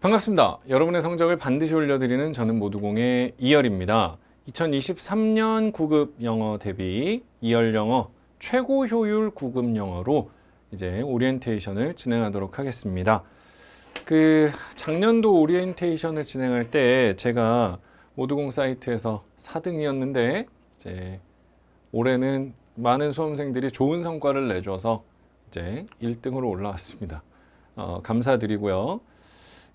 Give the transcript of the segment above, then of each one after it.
반갑습니다. 여러분의 성적을 반드시 올려드리는 저는 모두공의 이열입니다. 2023년 9급 영어 대비 이열 영어 최고 효율 9급 영어로 이제 오리엔테이션을 진행하도록 하겠습니다. 그 작년도 오리엔테이션을 진행할 때 제가 모두공 사이트에서 4등이었는데 이제 올해는 많은 수험생들이 좋은 성과를 내줘서 이제 1등으로 올라왔습니다. 어, 감사드리고요.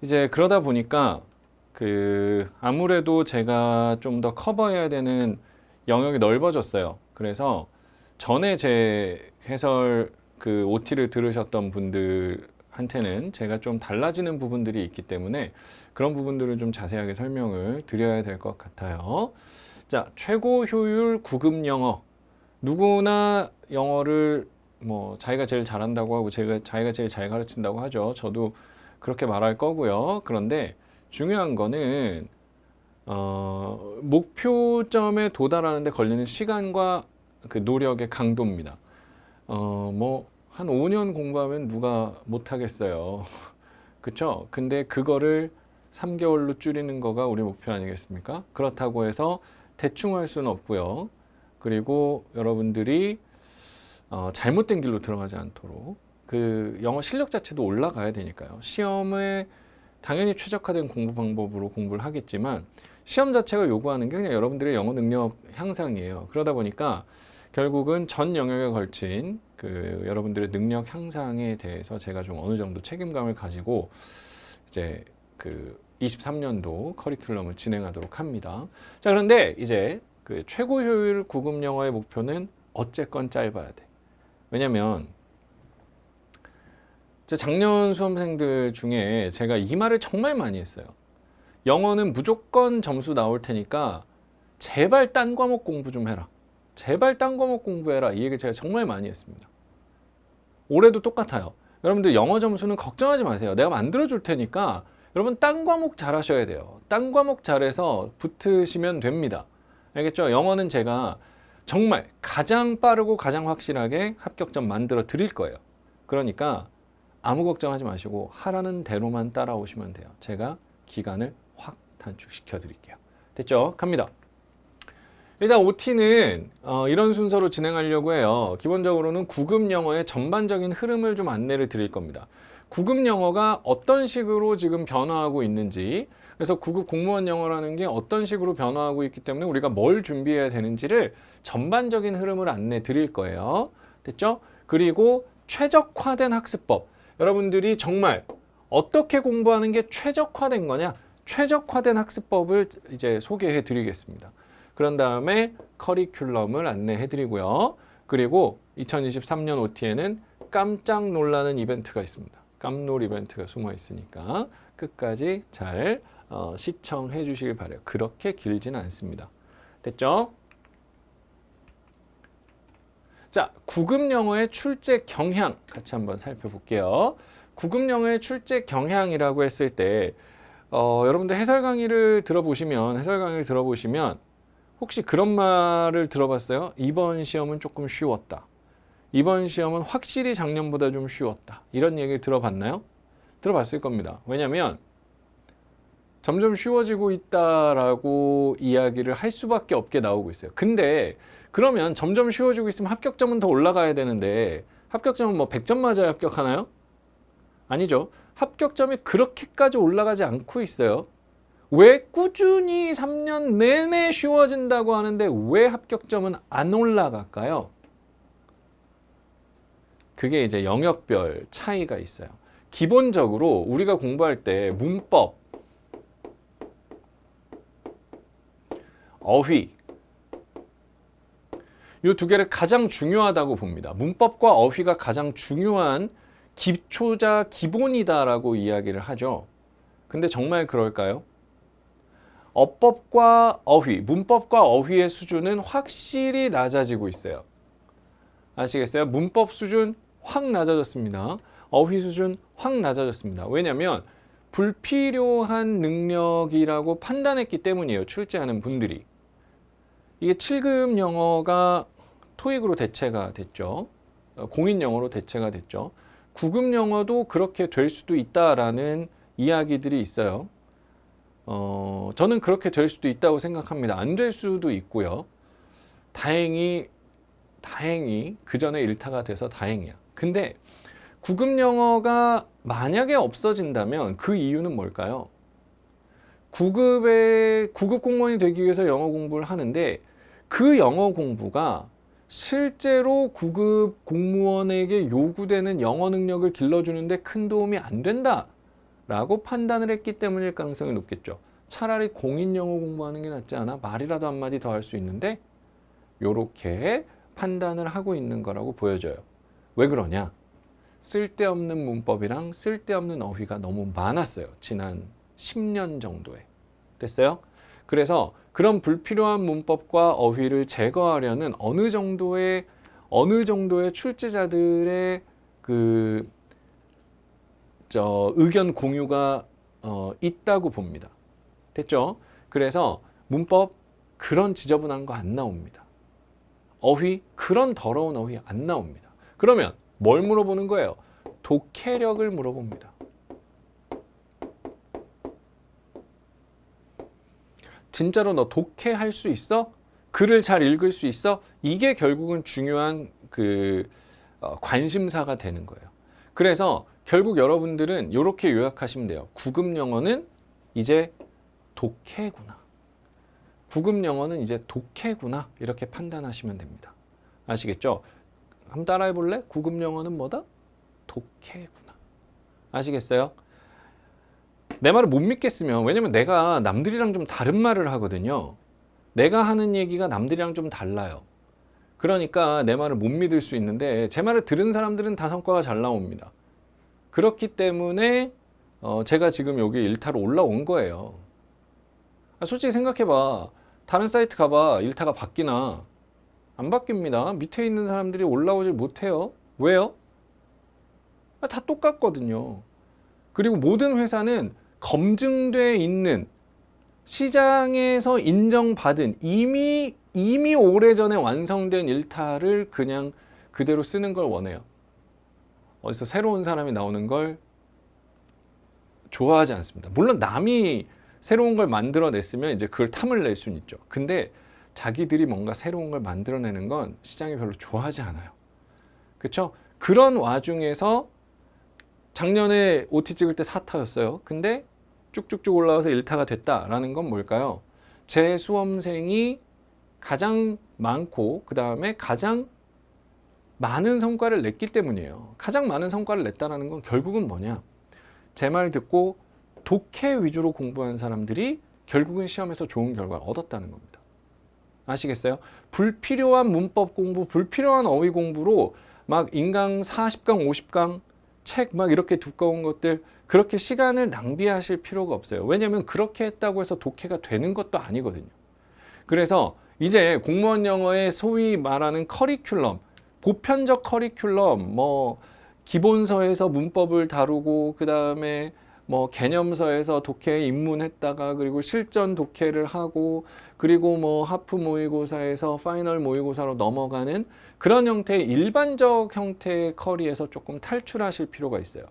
이제 그러다 보니까 그 아무래도 제가 좀 더 커버해야 되는 영역이 넓어졌어요. 그래서 전에 제 해설 그 OT를 들으셨던 분들한테는 제가 좀 달라지는 부분들이 있기 때문에 그런 부분들을 좀 자세하게 설명을 드려야 될 것 같아요. 자, 최고 효율 9급 영어. 누구나 영어를 뭐 자기가 제일 잘한다고 하고 제가 자기가 제일 잘 가르친다고 하죠. 저도 그렇게 말할 거고요. 그런데 중요한 거는 어, 목표점에 도달하는데 걸리는 시간과 그 노력의 강도입니다. 어, 뭐 한 5년 공부하면 누가 못 하겠어요. 그쵸? 근데 그거를 3개월로 줄이는 거가 우리 목표 아니겠습니까? 그렇다고 해서 대충 할 수는 없고요. 그리고 여러분들이 어, 잘못된 길로 들어가지 않도록 그 영어 실력 자체도 올라가야 되니까요. 시험에 당연히 최적화된 공부 방법으로 공부를 하겠지만 시험 자체가 요구하는 게 그냥 여러분들의 영어 능력 향상이에요. 그러다 보니까 결국은 전 영역에 걸친 그 여러분들의 능력 향상에 대해서 제가 좀 어느 정도 책임감을 가지고 이제 그 23년도 커리큘럼을 진행하도록 합니다. 자, 그런데 이제 그 최고 효율 구급 영어의 목표는 어쨌건 짧아야 돼. 왜냐면 제 작년 수험생들 중에 제가 이 말을 정말 많이 했어요. 영어는 무조건 점수 나올 테니까 제발 딴 과목 공부 좀 해라. 제발 딴 과목 공부해라. 이 얘기 제가 정말 많이 했습니다. 올해도 똑같아요. 여러분들 영어 점수는 걱정하지 마세요. 내가 만들어 줄 테니까 여러분 딴 과목 잘 하셔야 돼요. 딴 과목 잘해서 붙으시면 됩니다. 알겠죠? 영어는 제가 정말 가장 빠르고 가장 확실하게 합격점 만들어 드릴 거예요. 그러니까 아무 걱정하지 마시고 하라는 대로만 따라오시면 돼요. 제가 기간을 확 단축시켜 드릴게요. 됐죠? 갑니다. 일단 OT는 어, 이런 순서로 진행하려고 해요. 기본적으로는 9급 영어의 전반적인 흐름을 좀 안내를 드릴 겁니다. 9급 영어가 어떤 식으로 지금 변화하고 있는지, 그래서 9급 공무원 영어라는 게 어떤 식으로 변화하고 있기 때문에 우리가 뭘 준비해야 되는지를 전반적인 흐름을 안내 드릴 거예요. 됐죠? 그리고 최적화된 학습법. 여러분들이 정말 어떻게 공부하는 게 최적화된 거냐? 최적화된 학습법을 이제 소개해 드리겠습니다. 그런 다음에 커리큘럼을 안내해 드리고요. 그리고 2023년 OT에는 깜짝 놀라는 이벤트가 있습니다. 깜놀 이벤트가 숨어 있으니까 끝까지 잘 어, 시청해 주시길 바래요. 그렇게 길지는 않습니다. 됐죠? 자, 9급 영어의 출제 경향 같이 한번 살펴볼게요. 9급 영어의 출제 경향이라고 했을 때 어, 여러분들 해설 강의를 들어보시면 해설 강의를 들어보시면 혹시 그런 말을 들어봤어요? 이번 시험은 조금 쉬웠다. 이번 시험은 확실히 작년보다 좀 쉬웠다. 이런 얘기를 들어봤나요? 들어봤을 겁니다. 왜냐하면 점점 쉬워지고 있다라고 이야기를 할 수밖에 없게 나오고 있어요. 근데 그러면 점점 쉬워지고 있으면 합격점은 더 올라가야 되는데 합격점은 뭐 100점 맞아야 합격하나요? 아니죠. 합격점이 그렇게까지 올라가지 않고 있어요. 왜 꾸준히 3년 내내 쉬워진다고 하는데 왜 합격점은 안 올라갈까요? 그게 이제 영역별 차이가 있어요. 기본적으로 우리가 공부할 때 문법, 어휘, 이 두 개를 가장 중요하다고 봅니다. 문법과 어휘가 가장 중요한 기초자 기본이다라고 이야기를 하죠. 근데 정말 그럴까요? 어법과 어휘, 문법과 어휘의 수준은 확실히 낮아지고 있어요. 아시겠어요? 문법 수준 확 낮아졌습니다. 어휘 수준 확 낮아졌습니다. 왜냐하면 불필요한 능력이라고 판단했기 때문이에요. 출제하는 분들이. 이게 7급 영어가 토익으로 대체가 됐죠. 어, 공인 영어로 대체가 됐죠. 9급 영어도 그렇게 될 수도 있다라는 이야기들이 있어요. 어, 저는 그렇게 될 수도 있다고 생각합니다. 안 될 수도 있고요. 다행히 다행히 그 전에 일타가 돼서 다행이야. 근데 구급 영어가 만약에 없어진다면 그 이유는 뭘까요? 구급에 구급 공무원이 되기 위해서 영어 공부를 하는데 그 영어 공부가 실제로 구급 공무원에게 요구되는 영어 능력을 길러주는데 큰 도움이 안 된다 라고 판단을 했기 때문일 가능성이 높겠죠. 차라리 공인 영어 공부하는 게 낫지 않아? 말이라도 한마디 더 할 수 있는데 요렇게 판단을 하고 있는 거라고 보여져요. 왜 그러냐? 쓸데없는 문법이랑 쓸데없는 어휘가 너무 많았어요. 지난 10년 정도에. 됐어요? 그래서 그런 불필요한 문법과 어휘를 제거하려는 어느 정도의 어느 정도의 출제자들의 그 저 의견 공유가 어, 있다고 봅니다. 됐죠? 그래서 문법 그런 지저분한 거 안 나옵니다. 어휘 그런 더러운 어휘 안 나옵니다. 그러면 뭘 물어보는 거예요? 독해력을 물어봅니다. 진짜로 너 독해할 수 있어? 글을 잘 읽을 수 있어? 이게 결국은 중요한 그 어, 관심사가 되는 거예요. 그래서 결국 여러분들은 이렇게 요약하시면 돼요. 구급 영어는 이제 독해구나. 구급 영어는 이제 독해구나. 이렇게 판단하시면 됩니다. 아시겠죠? 한번 따라해 볼래? 구급 영어는 뭐다? 독해구나. 아시겠어요? 내 말을 못 믿겠으면 왜냐면 내가 남들이랑 좀 다른 말을 하거든요. 내가 하는 얘기가 남들이랑 좀 달라요. 그러니까 내 말을 못 믿을 수 있는데 제 말을 들은 사람들은 다 성과가 잘 나옵니다. 그렇기 때문에 어 제가 지금 여기 일타로 올라온 거예요. 아, 솔직히 생각해봐. 다른 사이트 가봐. 일타가 바뀌나? 안 바뀝니다. 밑에 있는 사람들이 올라오질 못해요. 왜요? 아, 다 똑같거든요. 그리고 모든 회사는 검증돼 있는 시장에서 인정받은 이미 이미 오래전에 완성된 일타를 그냥 그대로 쓰는 걸 원해요. 어디서 새로운 사람이 나오는 걸 좋아하지 않습니다. 물론 남이 새로운 걸 만들어냈으면 이제 그걸 탐을 낼 수는 있죠. 근데 자기들이 뭔가 새로운 걸 만들어내는 건 시장이 별로 좋아하지 않아요. 그렇죠? 그런 와중에서 작년에 OT 찍을 때 4타였어요. 근데 쭉쭉쭉 올라와서 1타가 됐다라는 건 뭘까요? 제 수험생이 가장 많고 그 다음에 가장 많은 성과를 냈기 때문이에요. 가장 많은 성과를 냈다라는 건 결국은 뭐냐? 제 말 듣고 독해 위주로 공부한 사람들이 결국은 시험에서 좋은 결과를 얻었다는 겁니다. 아시겠어요? 불필요한 문법 공부, 불필요한 어휘 공부로 막 인강 40강, 50강 책 막 이렇게 두꺼운 것들 그렇게 시간을 낭비하실 필요가 없어요. 왜냐하면 그렇게 했다고 해서 독해가 되는 것도 아니거든요. 그래서 이제 공무원 영어의 소위 말하는 커리큘럼, 보편적 커리큘럼, 뭐 기본서에서 문법을 다루고 그 다음에 뭐 개념서에서 독해 입문했다가 그리고 실전 독해를 하고 그리고 뭐 하프 모의고사에서 파이널 모의고사로 넘어가는 그런 형태의 일반적 형태의 커리에서 조금 탈출하실 필요가 있어요.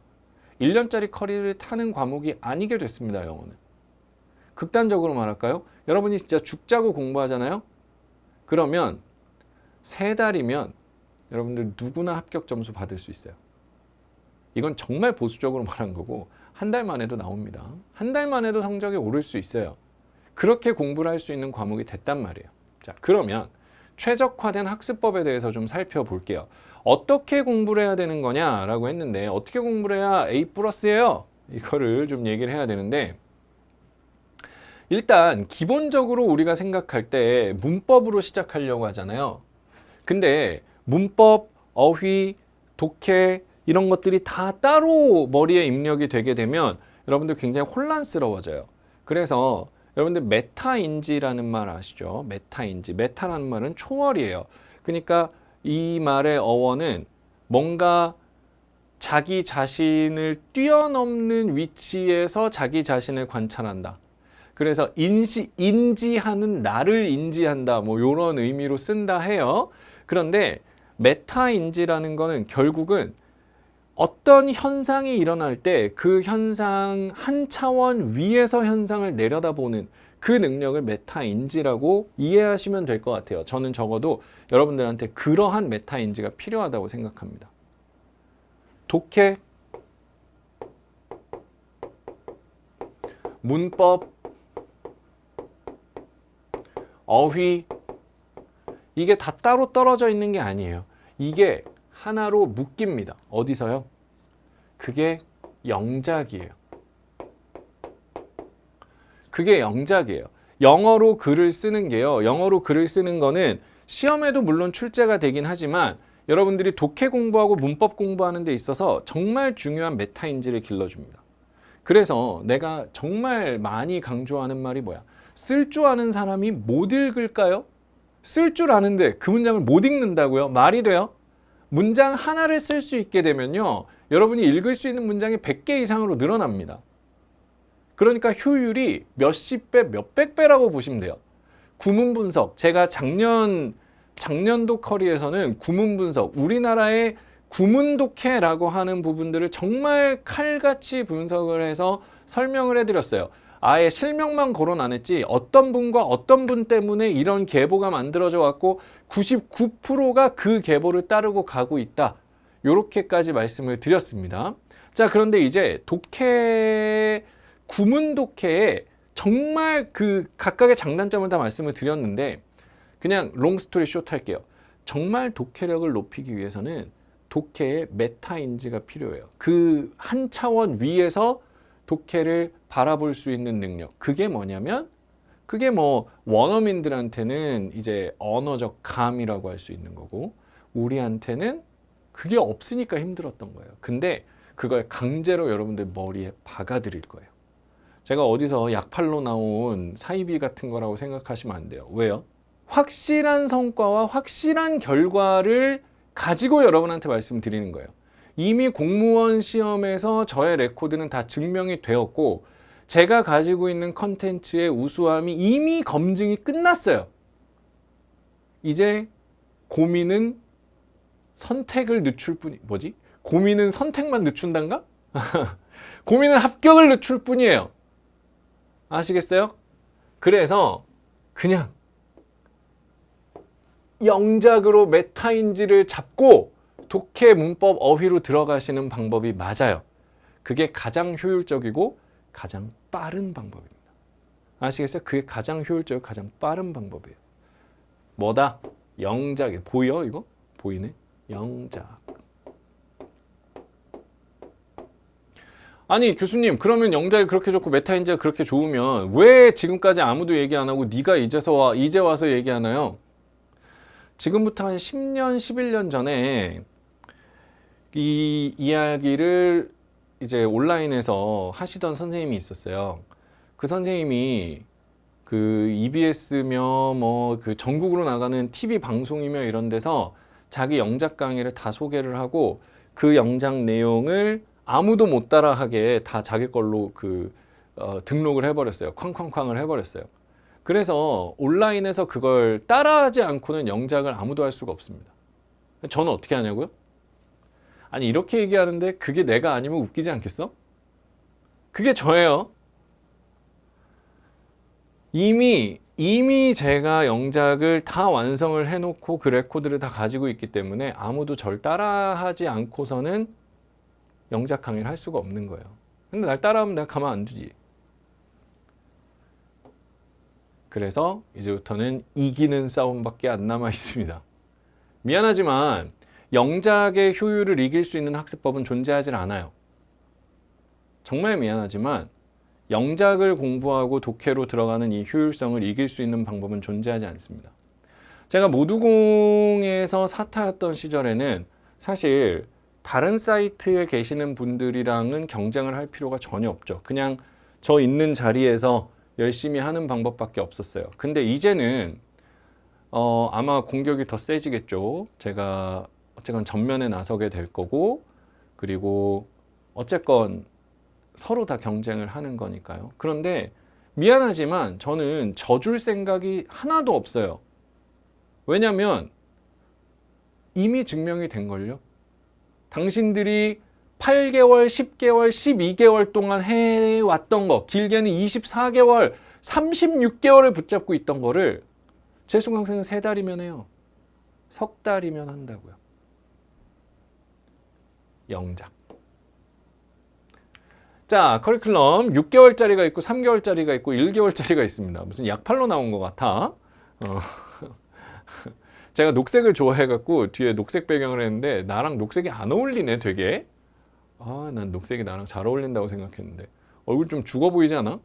1년짜리 커리를 타는 과목이 아니게 됐습니다, 영어는. 극단적으로 말할까요? 여러분이 진짜 죽자고 공부하잖아요? 그러면 세 달이면 여러분들 누구나 합격 점수 받을 수 있어요. 이건 정말 보수적으로 말한 거고 한 달만 해도 나옵니다. 한 달만 해도 성적이 오를 수 있어요. 그렇게 공부를 할 수 있는 과목이 됐단 말이에요. 자, 그러면 최적화된 학습법에 대해서 좀 살펴볼게요. 어떻게 공부를 해야 되는 거냐라고 했는데 어떻게 공부를 해야 A 플러스예요? 이거를 좀 얘기를 해야 되는데 일단 기본적으로 우리가 생각할 때 문법으로 시작하려고 하잖아요. 근데 문법, 어휘, 독해 이런 것들이 다 따로 머리에 입력이 되게 되면 여러분들 굉장히 혼란스러워져요. 그래서 여러분들 메타인지라는 말 아시죠? 메타인지. 메타라는 말은 초월이에요. 그러니까 이 말의 어원은 뭔가 자기 자신을 뛰어넘는 위치에서 자기 자신을 관찰한다. 그래서 인지, 인지하는 나를 인지한다. 뭐 이런 의미로 쓴다 해요. 그런데 메타인지라는 거는 결국은 어떤 현상이 일어날 때 그 현상 한 차원 위에서 현상을 내려다보는 그 능력을 메타인지라고 이해하시면 될 것 같아요. 저는 적어도 여러분들한테 그러한 메타인지가 필요하다고 생각합니다. 독해, 문법, 어휘, 이게 다 따로 떨어져 있는 게 아니에요. 이게 하나로 묶입니다. 어디서요? 그게 영작이에요. 그게 영작이에요. 영어로 글을 쓰는 게요. 영어로 글을 쓰는 거는 시험에도 물론 출제가 되긴 하지만 여러분들이 독해 공부하고 문법 공부하는 데 있어서 정말 중요한 메타인지를 길러줍니다. 그래서 내가 정말 많이 강조하는 말이 뭐야? 쓸 줄 아는 사람이 못 읽을까요? 쓸 줄 아는데 그 문장을 못 읽는다고요? 말이 돼요? 문장 하나를 쓸 수 있게 되면요. 여러분이 읽을 수 있는 문장이 100개 이상으로 늘어납니다. 그러니까 효율이 몇십 배, 몇백 배라고 보시면 돼요. 구문 분석. 제가 작년 작년도 커리에서는 구문 분석, 우리나라의 구문 독해라고 하는 부분들을 정말 칼같이 분석을 해서 설명을 해드렸어요. 아예 실명만 거론 안 했지 어떤 분과 어떤 분 때문에 이런 계보가 만들어져 왔고 99%가 그 계보를 따르고 가고 있다. 요렇게까지 말씀을 드렸습니다. 자, 그런데 이제 독해 구문 독해에 정말 그 각각의 장단점을 다 말씀을 드렸는데 그냥 롱 스토리 숏 할게요. 정말 독해력을 높이기 위해서는 독해의 메타 인지가 필요해요. 그 한 차원 위에서 독해를 바라볼 수 있는 능력. 그게 뭐냐면 그게 뭐 원어민들한테는 이제 언어적 감이라고 할 수 있는 거고 우리한테는 그게 없으니까 힘들었던 거예요. 근데 그걸 강제로 여러분들 머리에 박아드릴 거예요. 제가 어디서 약팔로 나온 사이비 같은 거라고 생각하시면 안 돼요. 왜요? 확실한 성과와 확실한 결과를 가지고 여러분한테 말씀드리는 거예요. 이미 공무원 시험에서 저의 레코드는 다 증명이 되었고 제가 가지고 있는 컨텐츠의 우수함이 이미 검증이 끝났어요. 이제 고민은 선택을 늦출 뿐이 뭐지? 고민은 선택만 늦춘단가? 고민은 합격을 늦출 뿐이에요. 아시겠어요? 그래서 그냥 영작으로 메타인지를 잡고 독해 문법 어휘로 들어가시는 방법이 맞아요. 그게 가장 효율적이고 가장 빠른 방법입니다. 아시겠어요? 그게 가장 효율적이고 가장 빠른 방법이에요. 뭐다? 영작이 보여 이거? 보이네? 영작. 아니 교수님 그러면 영작이 그렇게 좋고 메타인지가 그렇게 좋으면 왜 지금까지 아무도 얘기 안 하고 네가 이제서 와 이제 와서 얘기하나요? 지금부터 한 10년 11년 전에 이 이야기를 이제 온라인에서 하시던 선생님이 있었어요. 그 선생님이 그 EBS며 뭐 그 전국으로 나가는 TV 방송이며 이런 데서 자기 영작 강의를 다 소개를 하고 그 영작 내용을 아무도 못 따라하게 다 자기 걸로 그 어, 등록을 해버렸어요. 쾅쾅쾅을 해버렸어요. 그래서 온라인에서 그걸 따라하지 않고는 영작을 아무도 할 수가 없습니다. 저는 어떻게 하냐고요? 아니 이렇게 얘기하는데 그게 내가 아니면 웃기지 않겠어? 그게 저예요. 이미 이미 제가 영작을 다 완성을 해놓고 그 레코드를 다 가지고 있기 때문에 아무도 절 따라하지 않고서는 영작 강의를 할 수가 없는 거예요. 근데 날 따라하면 내가 가만 안 두지. 그래서 이제부터는 이기는 싸움밖에 안 남아 있습니다. 미안하지만 영작의 효율을 이길 수 있는 학습법은 존재하지 않아요. 정말 미안하지만 영작을 공부하고 독해로 들어가는 이 효율성을 이길 수 있는 방법은 존재하지 않습니다. 제가 모두공에서 사타였던 시절에는 사실 다른 사이트에 계시는 분들이랑은 경쟁을 할 필요가 전혀 없죠. 그냥 저 있는 자리에서 열심히 하는 방법밖에 없었어요. 근데 이제는 어, 아마 공격이 더 세지겠죠. 제가 어쨌건 전면에 나서게 될 거고 그리고 어쨌건 서로 다 경쟁을 하는 거니까요. 그런데 미안하지만 저는 져줄 생각이 하나도 없어요. 왜냐면 이미 증명이 된 걸요. 당신들이 8개월, 10개월, 12개월 동안 해왔던 거, 길게는 24개월, 36개월을 붙잡고 있던 거를 재수강생은 세 달이면 해요. 석 달이면 한다고요. 영작. 자, 커리큘럼 6개월짜리가 있고 3개월짜리가 있고 1개월짜리가 있습니다. 무슨 약팔로 나온 것 같아. 어. 제가 녹색을 좋아해갖고 뒤에 녹색 배경을 했는데 나랑 녹색이 안 어울리네 되게. 아, 난 녹색이 나랑 잘 어울린다고 생각했는데 얼굴 좀 죽어 보이지 않아?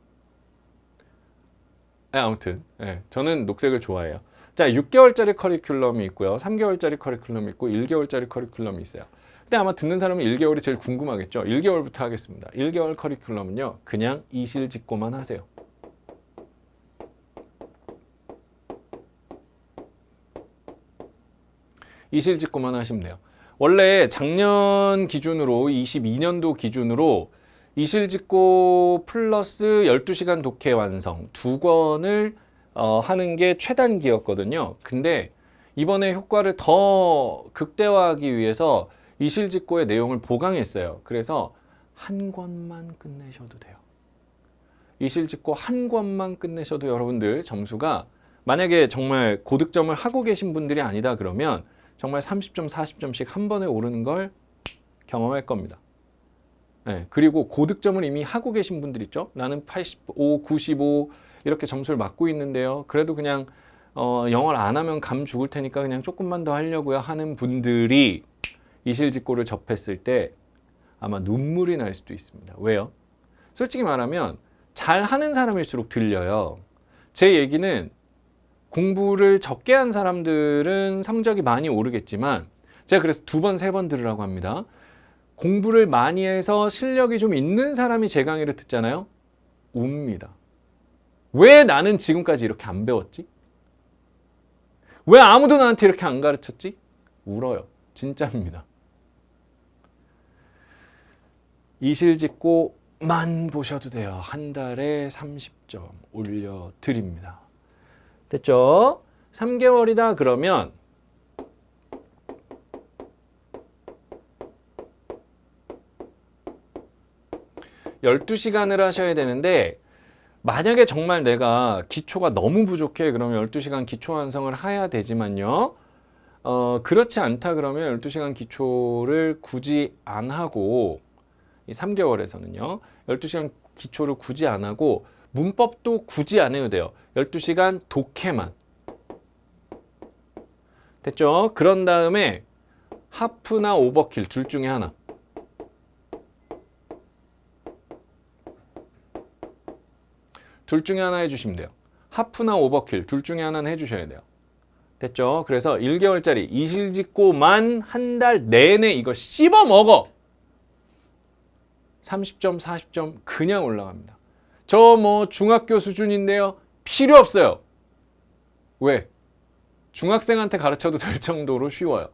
네, 아무튼 예, 저는 녹색을 좋아해요. 자, 6개월짜리 커리큘럼이 있고요. 3개월짜리 커리큘럼이 있고 1개월짜리 커리큘럼이 있어요. 근데 아마 듣는 사람은 1개월이 제일 궁금하겠죠. 1개월부터 하겠습니다. 1개월 커리큘럼은요. 그냥 이실직고만 하세요. 이실직고만 하시면 돼요. 원래 작년 기준으로 22년도 기준으로 이실직고 플러스 12시간 독해 완성 두 권을 어, 하는 게 최단기였거든요. 근데 이번에 효과를 더 극대화하기 위해서 이실직고의 내용을 보강했어요. 그래서 한 권만 끝내셔도 돼요. 이실직고 한 권만 끝내셔도 여러분들 점수가 만약에 정말 고득점을 하고 계신 분들이 아니다 그러면 정말 30점, 40점씩 한 번에 오르는 걸 경험할 겁니다. 네, 그리고 고득점을 이미 하고 계신 분들 있죠? 나는 85, 95 이렇게 점수를 맞고 있는데요. 그래도 그냥 어, 영어를 안 하면 감 죽을 테니까 그냥 조금만 더 하려고요 하는 분들이 이실직고를 접했을 때 아마 눈물이 날 수도 있습니다. 왜요? 솔직히 말하면 잘 하는 사람일수록 들려요. 제 얘기는 공부를 적게 한 사람들은 성적이 많이 오르겠지만 제가 그래서 두 번, 세 번 들으라고 합니다. 공부를 많이 해서 실력이 좀 있는 사람이 제 강의를 듣잖아요. 웁니다. 왜 나는 지금까지 이렇게 안 배웠지? 왜 아무도 나한테 이렇게 안 가르쳤지? 울어요. 진짜입니다. 이실직고만 보셔도 돼요. 한 달에 30점 올려드립니다. 됐죠? 3개월이다 그러면 열두 시간을 하셔야 되는데 만약에 정말 내가 기초가 너무 부족해 그러면 12시간 기초 완성을 해야 되지만요. 어, 그렇지 않다 그러면 12시간 기초를 굳이 안 하고 이 3개월에서는요. 12시간 기초를 굳이 안 하고 문법도 굳이 안 해도 돼요. 12시간 독해만. 됐죠? 그런 다음에 하프나 오버킬 둘 중에 하나. 둘 중에 하나 해주시면 돼요. 하프나 오버킬 둘 중에 하나는 해주셔야 돼요. 됐죠? 그래서 1개월짜리 이실직고만 한 달 내내 이거 씹어 먹어. 30점, 40점 그냥 올라갑니다. 저 뭐 중학교 수준인데요. 필요 없어요. 왜? 중학생한테 가르쳐도 될 정도로 쉬워요.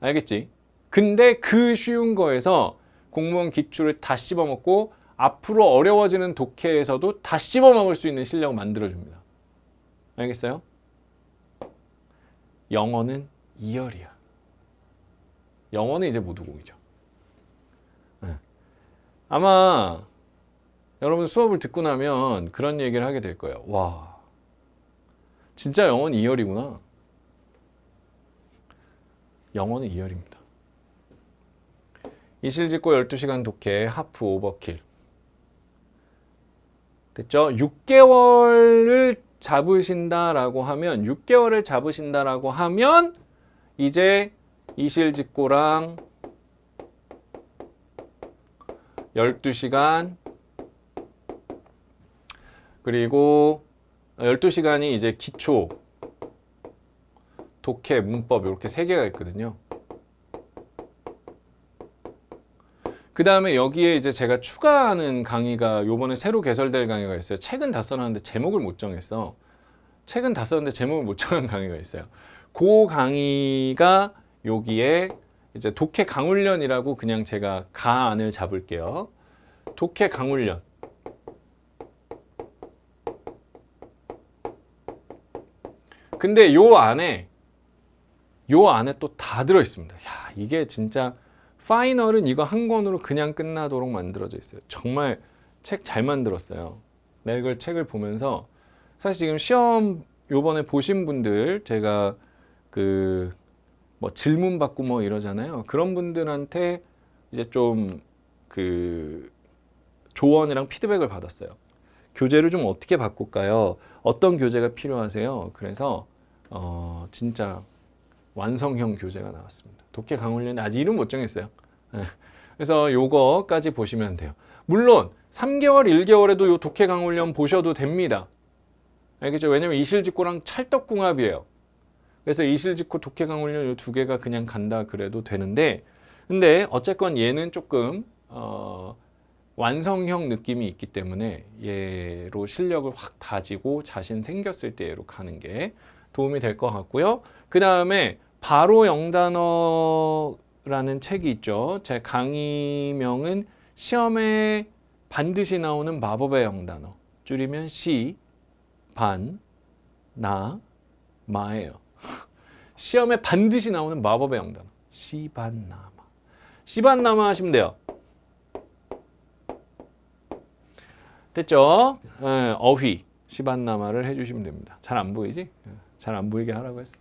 알겠지? 근데 그 쉬운 거에서 공무원 기출을 다 씹어먹고 앞으로 어려워지는 독해에서도 다 씹어먹을 수 있는 실력을 만들어줍니다. 알겠어요? 영어는 2열이야. 영어는 이제 모두공이죠. 네. 아마 여러분 수업을 듣고 나면 그런 얘기를 하게 될 거예요. 와, 진짜 영어는 2열이구나. 영어는 2열입니다. 이실직고 12시간 독해 하프 오버킬. 됐죠? 6개월을 잡으신다라고 하면 6개월을 잡으신다라고 하면 이제 이실직고랑 12시간 그리고 12시간이 이제 기초 독해 문법 이렇게 세 개가 있거든요. 그 다음에 여기에 이제 제가 추가하는 강의가 요번에 새로 개설될 강의가 있어요. 책은 다 써놨는데 제목을 못 정했어. 책은 다 썼는데 제목을 못 정한 강의가 있어요. 그 강의가 여기에 이제 독해 강훈련이라고 그냥 제가 가 안을 잡을게요. 독해 강훈련. 근데 요 안에 요 안에 또 다 들어 있습니다. 야, 이게 진짜 파이널은 이거 한 권으로 그냥 끝나도록 만들어져 있어요. 정말 책 잘 만들었어요. 내가 이걸 책을 보면서 사실 지금 시험 요번에 보신 분들 제가 그 뭐 질문 받고 뭐 이러잖아요. 그런 분들한테 이제 좀 그 조언이랑 피드백을 받았어요. 교재를 좀 어떻게 바꿀까요? 어떤 교재가 필요하세요? 그래서 어 진짜 완성형 교재가 나왔습니다. 독해 강훈련 아직 이름 못 정했어요. 예. 그래서 요거까지 보시면 돼요. 물론 3개월, 1개월에도 요 독해 강훈련 보셔도 됩니다. 알겠죠? 왜냐면 이실직고랑 찰떡궁합이에요. 그래서 이실직고 독해 강훈련 요 두 개가 그냥 간다 그래도 되는데 근데 어쨌건 얘는 조금 어 완성형 느낌이 있기 때문에 얘로 실력을 확 다지고 자신 생겼을 때 얘로 가는 게 도움이 될 것 같고요. 그 다음에 바로 영단어라는 책이 있죠. 제 강의명은 시험에 반드시 나오는 마법의 영단어. 줄이면 시, 반, 나, 마예요. 시험에 반드시 나오는 마법의 영단어. 시 반 나 마. 시 반 나 마 하시면 돼요. 됐죠? 예, 어휘 시반나마를 해주시면 됩니다. 잘 안 보이지? 잘 안 보이게 하라고 했어.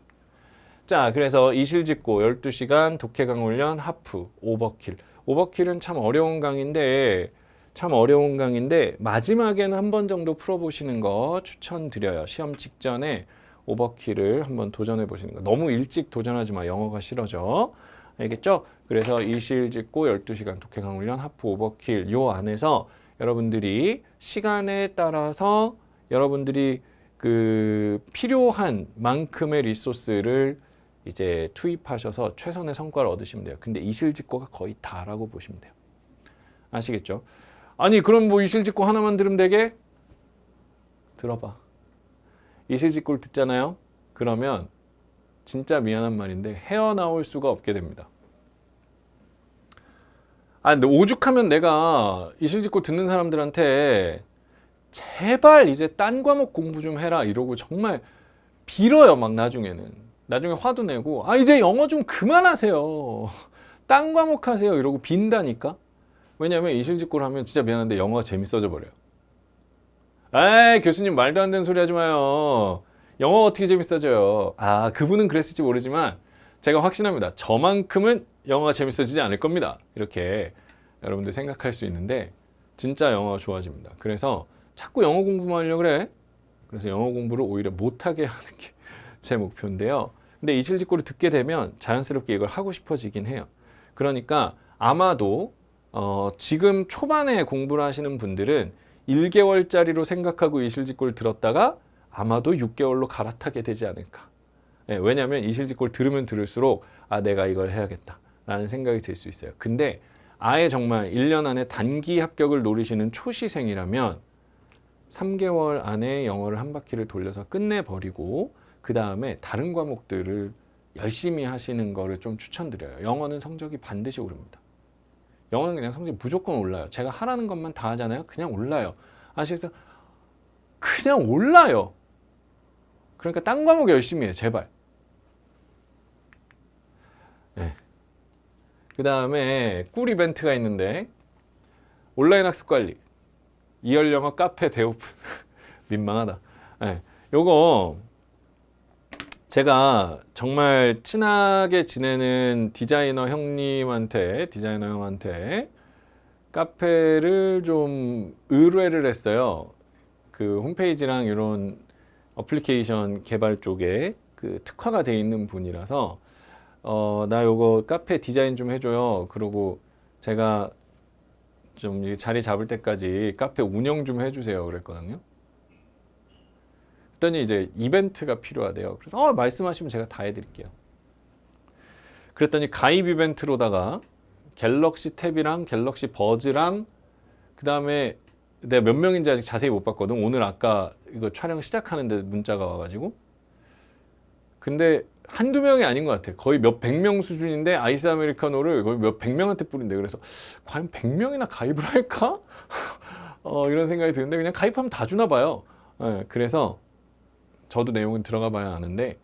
자, 그래서 이실직고 12시간 독해 강 훈련 하프 오버킬. 오버킬은 참 어려운 강인데 참 어려운 강인데 마지막에는 한 번 정도 풀어보시는 거 추천드려요. 시험 직전에 오버킬을 한번 도전해 보시는 거. 너무 일찍 도전하지 마. 영어가 싫어져. 알겠죠? 그래서 이실직고 12시간 독해 강훈련 하프 오버킬 요 안에서 여러분들이 시간에 따라서 여러분들이 그 필요한 만큼의 리소스를 이제 투입하셔서 최선의 성과를 얻으시면 돼요. 근데 이실직고가 거의 다라고 보시면 돼요. 아시겠죠? 아니 그럼 뭐 이실직고 하나만 들으면 되게? 들어봐. 이실직고를 듣잖아요. 그러면 진짜 미안한 말인데 헤어나올 수가 없게 됩니다. 아 근데 오죽하면 내가 이실직고 듣는 사람들한테 제발 이제 딴 과목 공부 좀 해라 이러고 정말 빌어요 막 나중에는. 나중에 화도 내고 아 이제 영어 좀 그만하세요. 딴 과목 하세요. 이러고 빈다니까? 왜냐면 이실직고를 하면 진짜 미안한데 영어가 재밌어져 버려요 에이 교수님 말도 안 되는 소리 하지 마요. 영어 어떻게 재밌어져요? 아 그분은 그랬을지 모르지만 제가 확신합니다. 저만큼은 영어가 재밌어지지 않을 겁니다. 이렇게 여러분들 생각할 수 있는데 진짜 영어가 좋아집니다. 그래서 자꾸 영어 공부만 하려고 그래. 그래서 영어 공부를 오히려 못하게 하는 게 제 목표인데요. 근데 이 실직고를 듣게 되면 자연스럽게 이걸 하고 싶어지긴 해요. 그러니까 아마도 어, 지금 초반에 공부를 하시는 분들은 1개월짜리로 생각하고 이실직고를 들었다가 아마도 6개월로 갈아타게 되지 않을까. 예, 왜냐하면 이실직고를 들으면 들을수록 아 내가 이걸 해야겠다라는 생각이 들 수 있어요. 근데 아예 정말 1년 안에 단기 합격을 노리시는 초시생이라면 3개월 안에 영어를 한 바퀴를 돌려서 끝내버리고 그 다음에 다른 과목들을 열심히 하시는 거를 좀 추천드려요. 영어는 성적이 반드시 오릅니다. 영어는 그냥 성적이 무조건 올라요. 제가 하라는 것만 다 하잖아요. 그냥 올라요. 아시겠어요? 그냥 올라요. 그러니까 딴 과목 열심히 해요. 제발. 네. 그 다음에 꿀 이벤트가 있는데 온라인 학습 관리. 이열 영어 카페 대오픈 민망하다. 네, 요거 제가 정말 친하게 지내는 디자이너 형님한테 디자이너 형한테 카페를 좀 의뢰를 했어요. 그 홈페이지랑 이런 어플리케이션 개발 쪽에 그 특화가 돼 있는 분이라서 어 나 요거 카페 디자인 좀 해줘요. 그러고 제가 좀 자리 잡을 때까지 카페 운영 좀 해주세요 그랬거든요. 그랬더니 이제 이벤트가 필요하대요. 그래서 어, 말씀하시면 제가 다 해드릴게요. 그랬더니 가입 이벤트로다가 갤럭시 탭이랑 갤럭시 버즈랑 그 다음에 내가 몇 명인지 아직 자세히 못 봤거든. 오늘 아까 이거 촬영 시작하는데 문자가 와가지고. 근데 한두 명이 아닌 것 같아. 거의 몇 백 명 수준인데 아이스 아메리카노를 거의 몇 백 명한테 뿌린대. 그래서 과연 백 명이나 가입을 할까? 어, 이런 생각이 드는데 그냥 가입하면 다 주나 봐요. 네, 그래서 저도 내용은 들어가 봐야 아는데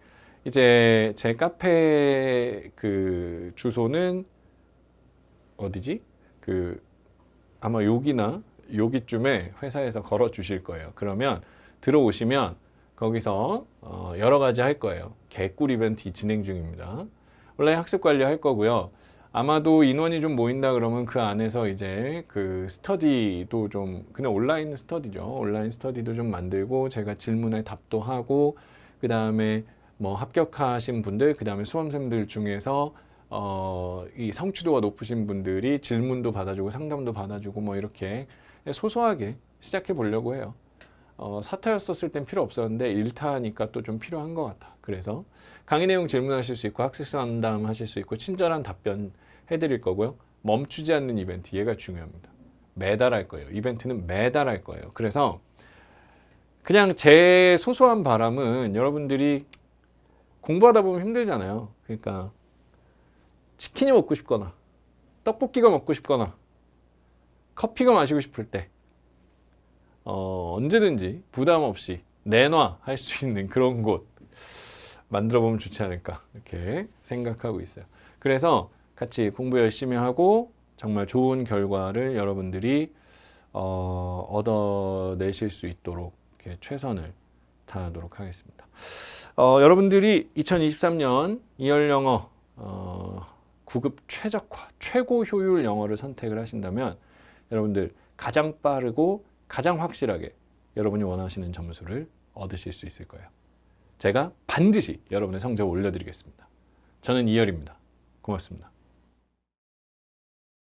이제 제 카페 그 주소는 어디지? 그 아마 여기나 여기쯤에 회사에서 걸어 주실 거예요. 그러면 들어오시면 거기서 어, 여러 가지 할 거예요. 개꿀 이벤트 진행 중입니다. 온라인 학습 관리 할 거고요. 아마도 인원이 좀 모인다 그러면 그 안에서 이제 그 스터디도 좀 그냥 온라인 스터디죠. 온라인 스터디도 좀 만들고 제가 질문에 답도 하고 그 다음에 뭐 합격하신 분들 그 다음에 수험생들 중에서 어, 이 성취도가 높으신 분들이 질문도 받아주고 상담도 받아주고 뭐 이렇게 소소하게 시작해 보려고 해요. 어, 사타였었을 땐 필요 없었는데 일타니까 또 좀 필요한 것 같아. 그래서 강의 내용 질문하실 수 있고 학습 상담 하실 수 있고 친절한 답변 해드릴 거고요. 멈추지 않는 이벤트 얘가 중요합니다. 매달 할 거예요. 이벤트는 매달 할 거예요. 그래서 그냥 제 소소한 바람은 여러분들이 공부하다 보면 힘들잖아요. 그러니까 치킨이 먹고 싶거나 떡볶이가 먹고 싶거나 커피가 마시고 싶을 때 어, 언제든지 부담 없이 내놔 할 수 있는 그런 곳 만들어 보면 좋지 않을까 이렇게 생각하고 있어요. 그래서 같이 공부 열심히 하고 정말 좋은 결과를 여러분들이 어, 얻어내실 수 있도록 이렇게 최선을 다하도록 하겠습니다. 어, 여러분들이 2023년 2월 영어 어, 9급 최적화, 최고 효율 영어를 선택을 하신다면 여러분들 가장 빠르고 가장 확실하게 여러분이 원하시는 점수를 얻으실 수 있을 거예요. 제가 반드시 여러분의 성적을 올려드리겠습니다. 저는 이열입니다. 고맙습니다.